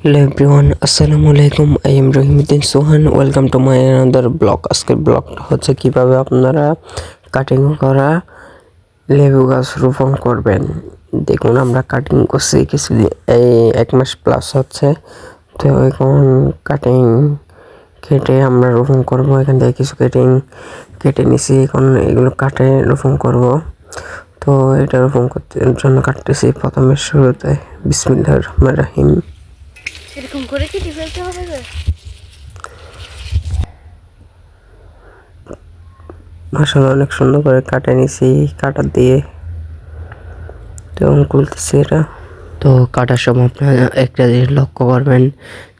Hello everyone, আসসালামু আলাইকুম। I am Rahimuddin Sohan welcome to my another blog আজকের ব্লগটা হচ্ছে কীভাবে আপনারা কাটিং করা লেবু গাছ রোপণ করবেন। দেখুন, আমরা কাটিং করছি কিছুদিন এই এক মাস প্লাস হচ্ছে। তো এখন কাটিং কেটে আমরা রোপণ করব। এখান থেকে কিছু কাটিং কেটে নিছি। এখন এগুলো কাটে, রোপণ করব। তো এটা রোপণ করতে জন্য কাটতেছি প্রথমে শুরুতে। বিসমিল্লাহির রহমানির রহিম। করে ফেলতে হবে মাসাল্লাহ অনেক সুন্দর করে কাটে নিছি কাটা দিয়ে। তো খুলতেছি এটা। তো কাটার সময় আপনারা একটা জিনিস লক্ষ্য করবেন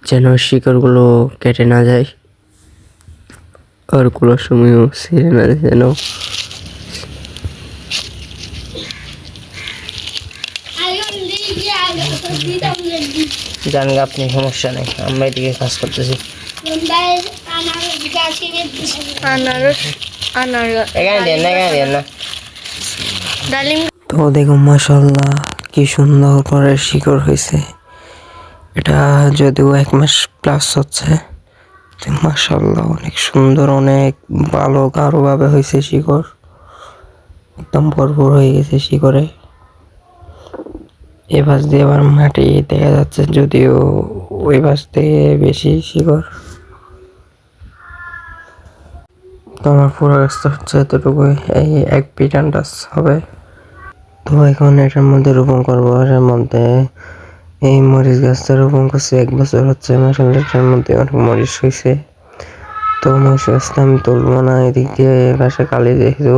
যেন শিকড়গুলো কেটে না যায়। আর কুলোর সময়ও ছিঁড়ে না যায় যেন। জানলে আপনি সমস্যা নেই আমরা এদিকে কাজ করতেছি। আনারস আনারস। এখানে দেন না এখানে দেন না। ডালিম তো দেখুন মাসাল্লাহ কি সুন্দর করে শিকড় হয়েছে। এটা যদিও এক মাস প্লাস হচ্ছে মাসাল্লাহ অনেক সুন্দর অনেক ভালো গাঢ়ভাবে হয়েছে শিকড়। একদম ভরপুর হয়ে গেছে শিকড়ে। এ পাশ দিয়ে আবার মাটি দেখা যাচ্ছে, যদিও ওই পাশ থেকে বেশি শিকড়। তো আমার পুরো রাস্তা হচ্ছে এতটুকুই। এই এক আন্দাজ হবে। তো এখন এটার মধ্যে রোপণ করব। এটার মধ্যে এই মরিচ গাছটা রোপণ করছি। এক বছর হচ্ছে মাসাল্লাহ এটার মধ্যে অনেক মরিচ হয়েছে। তো মরিচ গাছটা আমি তুলবো না। এদিক দিয়ে পাশে কালি যেহেতু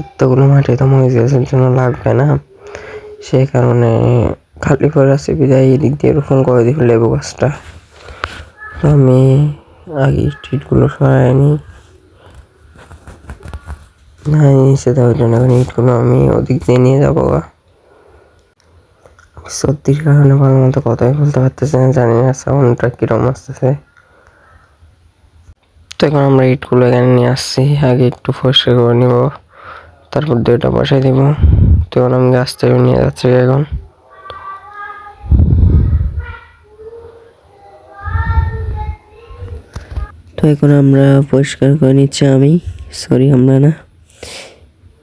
এতগুলো মাটি তো মরিচ গাছের জন্য লাগবে না। সেই কারণে খালি করে আছে, বিদায় এদিক দিয়ে রোপণ করে দিব লেবু গাছটা। আমি আগে টিটগুলো সরাই নিই না নিচে জন্য এখন ইটগুলো আমি ওদিক দিয়ে নিয়ে যাব গা। সর্দির কারণে ভালো মতো কথাই বলতে পারতেছে না, জানি না সাউন্ডটা কীরকম আসতেছে। তো এখন আমরা ইটগুলো এখানে নিয়ে আসছি, আগে একটু পরিষ্কার করে নিব, তারপর দুইটা বসাই দিব। তো আমি গাছ থেকে নিয়ে যাচ্ছি এখন। তো এখন আমরা পরিষ্কার করে নিচ্ছি আমি। সরি আমরা না।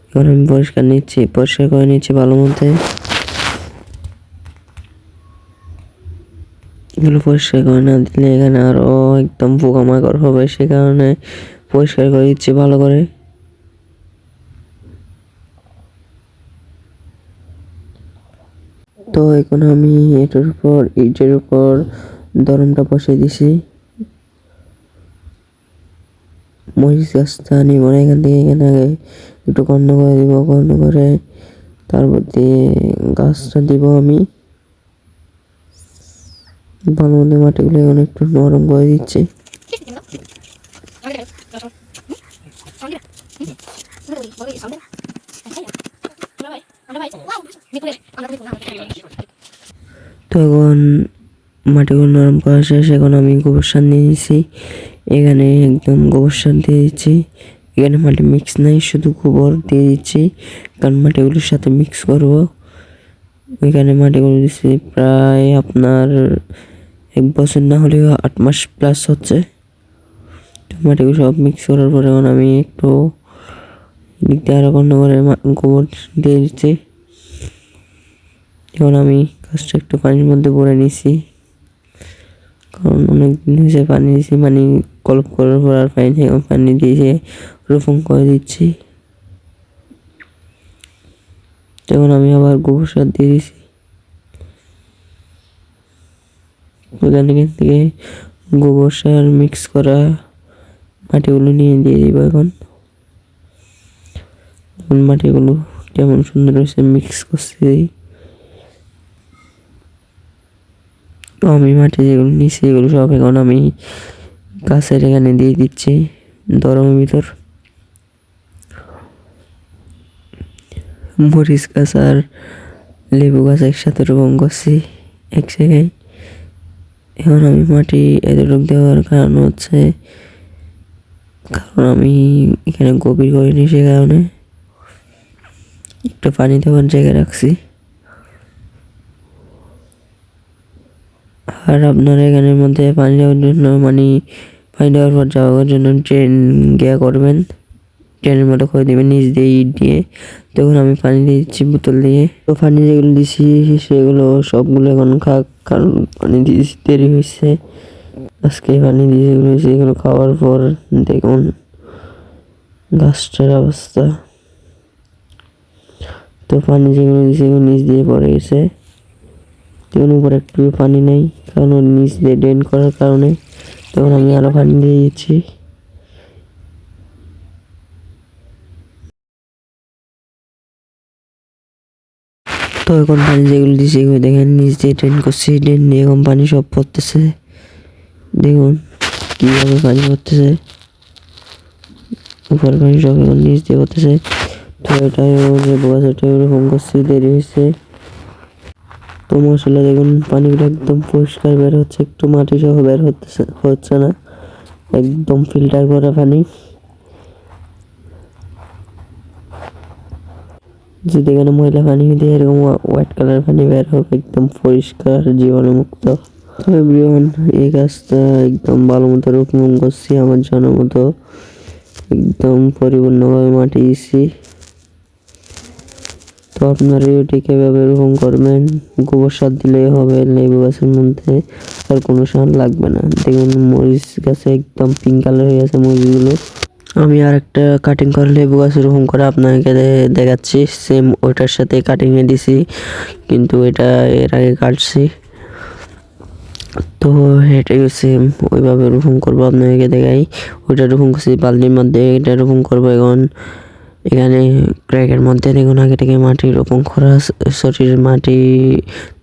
এখন আমি পরিষ্কার নিচ্ছি, পরিষ্কার করে নিচ্ছি ভালো মধ্যে এগুলো পরিষ্কার করে না দিলে এখানে আরও একদম পোকামাকড় হবে, সে কারণে পরিষ্কার করে দিচ্ছি ভালো করে। তো এখন আমি এটার উপর ইটের উপর দরমটা বসিয়ে দিছি। মরিচ গাছটা নিব না, এখান থেকে, এখানে আগে একটু কর্ণ করে দিব কর্ণ করে তারপর দিয়ে গাছটা দিব আমি। ভালো মতো মাটিগুলো এখন একটু নরম করে দিচ্ছি। তো এখন মাটিগুলো নরম করা শেষ, এখন আমি গোবর সার নিয়ে নিয়েছি এখানে একদম গোবর সার দিয়ে দিচ্ছি। এখানে মাটি মিক্স নাই, শুধু গোবর দিয়ে দিচ্ছি। কারণ মাটিগুলোর সাথে মিক্স করব। এখানে মাটিগুলো দিচ্ছি প্রায় আপনার এক বছর না হলেও আট মাস প্লাস হচ্ছে। তো মাটিগুলো সব মিক্স করার পরে এখন আমি একটু দিক আরও কন্যা করে গোবর দিয়ে দিচ্ছি। এখন আমি গাছটা একটু পানির মধ্যে ভরে নিছি। কারণ অনেক দিন হয়েছে পানি দিয়েছি মানে কল্প করার পর আর পানি পানি দিয়ে রোপণ করে দিচ্ছি। তখন আমি আবার গোবর সার দিয়ে দিছি। থেকে গোবর সার মিক্স করা মাটিগুলো নিয়ে দিয়ে দিব এখন। এখন মাটিগুলো কেমন সুন্দর হয়েছে মিক্স করছি। আমি মাটি যেগুলো নিচ্ছি এগুলো সব এখন আমি গাছের এখানে দিয়ে দিচ্ছি, দরমের ভিতর। মরিচ গাছ আর লেবু গাছ একসাথে রোপণ করছি, এক জায়গায়। এখন আমি মাটি এতটুকু দেওয়ার কারণ হচ্ছে, কারণ আমি এখানে গভীর করিনি সে কারণে। একটু পানি দেওয়ার জায়গায় রাখছি। আর আপনারা এখানের মধ্যে পানি দেওয়ার জন্য মানে পানি দেওয়ার পর যাওয়ার জন্য ট্রেন গিয়া করবেন। ট্রেনের মতো করে দেবেন, নিচ দিয়ে ইট দিয়ে। তখন আমি পানি দিয়ে দিচ্ছি, বোতল দিয়ে। তো পানি যেগুলো দিছি, সেগুলো সবগুলো এখন খাক, কারণ পানি দিয়েছি দেরি হয়েছে আজকে পানি দিয়ে যেগুলো এগুলো খাওয়ার পর দেখুন গাছটার অবস্থা। তো পানি যেগুলো দিয়েছে সেগুলো নিচ দিয়ে পড়ে গেছে। তখন উপরে একটু পানি নেই, কারণ ওর নিচ দিয়ে ড্রেন করার কারণে তখন আমি আরও পানি দিয়ে দিচ্ছি। তো এখন পানি যেগুলো দিয়েছি এগুলো দেখেন, নিচ দিয়ে ড্রেন করছি ড্রেন দিয়ে এখন পানি সব পড়তেছে। দেখুন কীভাবে পানি পড়তেছে। উপর পানি সব এখন নিচ দিয়ে পড়তেছে। তো এটা যে বসাটা ওরকম করছি, দেরি হয়েছে। তো মশলা দেখুন, পানিগুলো একদম পরিষ্কার বের হচ্ছে, একটু মাটি সহ বের হচ্ছে হচ্ছে না। একদম ফিল্টার করা পানি। যদি এখানে ময়লা পানি দিয়ে এরকম হোয়াইট কালার পানি বের হবে একদম পরিষ্কার, জীবাণুমুক্ত। তো এভরিওয়ান এই গাছটা একদম ভালো মতো রোপণ করছি, আমার জানা মতো। একদম পরিপূর্ণভাবে মাটি দিছি তো আপনারা এটিকে এভাবে রোপণ করবেন। গোবর সার দিলেই হবে, লেবু গাছের মধ্যে আর কোনো সার লাগবে না। দেখুন, মরিচ গাছে একদম পিঙ্ক কালার হয়ে গেছে মরিচগুলো। আমি আর একটা কাটিং করে লেবু গাছ রোপণ করে আপনাকে দেখাচ্ছি। সেম ওইটার সাথে কাটিংয়ে দিছি, কিন্তু এটা এর আগে কাটছি। তো এটাই সেম ওইভাবে রোপণ করব আপনাকে দেখাই। ওইটা রোপণ করছি, বালতির মধ্যে এটা রোপণ করব এখন। এখানে ক্র্যাকের মধ্যে দেখুন, আগে থেকে মাটি রোপণ করা সরির মাটি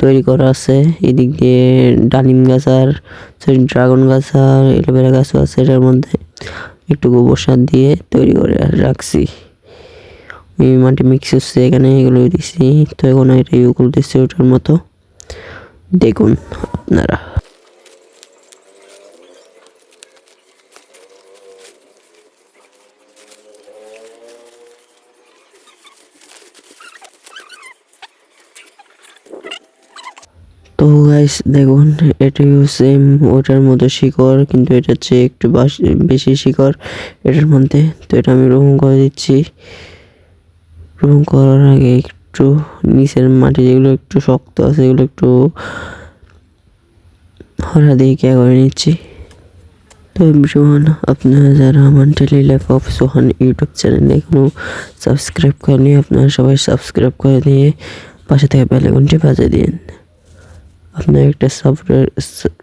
তৈরি করা আছে। এদিক দিয়ে ডালিম গাছ আর ড্রাগন গাছ আর এলোভেরা গাছও আছে এটার মধ্যে। একটু গোবর সার দিয়ে তৈরি করে রাখছি। এই মাটি মিক্স হচ্ছে এখানে, এগুলো দিছি। তো এখন এটা ইউ করতেছি ওটার মতো। দেখুন আপনারা। তো গাইস দেখুন এটি সেম ওটার মতো শিকড়, কিন্তু এটা হচ্ছে একটু বেশি শিকড়, এটার মধ্যে, তো এটা আমি রোপণ করে দিচ্ছি। রোপণ করার আগে একটু নিচের মাটি যেগুলো একটু শক্ত আছে, এগুলো একটু হরা দিয়ে কে করে নিচ্ছি। তো এভরিওয়ান আপনারা যারা আমার daily life of Sohan YouTube চ্যানেলে এখনও সাবস্ক্রাইব করেনি আপনারা সবাই সাবস্ক্রাইব করে দিয়ে পাশে থেকে বেলাগুনটি বাজিয়ে দিন। আপনার একটা সাপোর্টের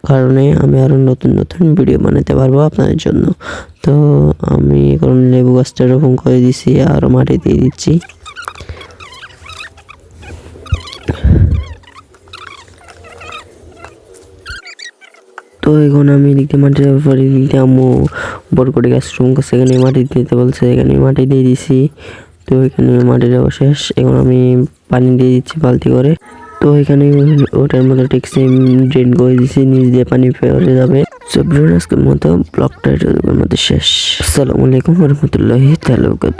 কারণে আমি আরও নতুন নতুন ভিডিও বানাতে পারব আপনাদের জন্য। তো আমি এখন লেবু গাছটা রোপণ করে দিছি আরও মাটি দিয়ে দিচ্ছি। তো এখন আমি এদিকে মাটি দেওয়ার পরে এদিকে আম্মু, বরকটি গাছ রোপণ করছে, এখানে মাটি দিতে বলছে, এখানে মাটি দিয়ে দিছি। তো এখানে মাটি দেওয়া শেষ, এখন আমি পানি দিয়ে দিচ্ছি বালতি করে। তো এখানে ওটার মতো ঠিক সেম ড্রেন করে দিয়েছি নিচ দিয়ে পানি ফেরে যাবে। সো আজকের মতো ব্লগটা মধ্যে শেষ। আসসালামু আলাইকুম রহমতুল্লাহি তালুকাত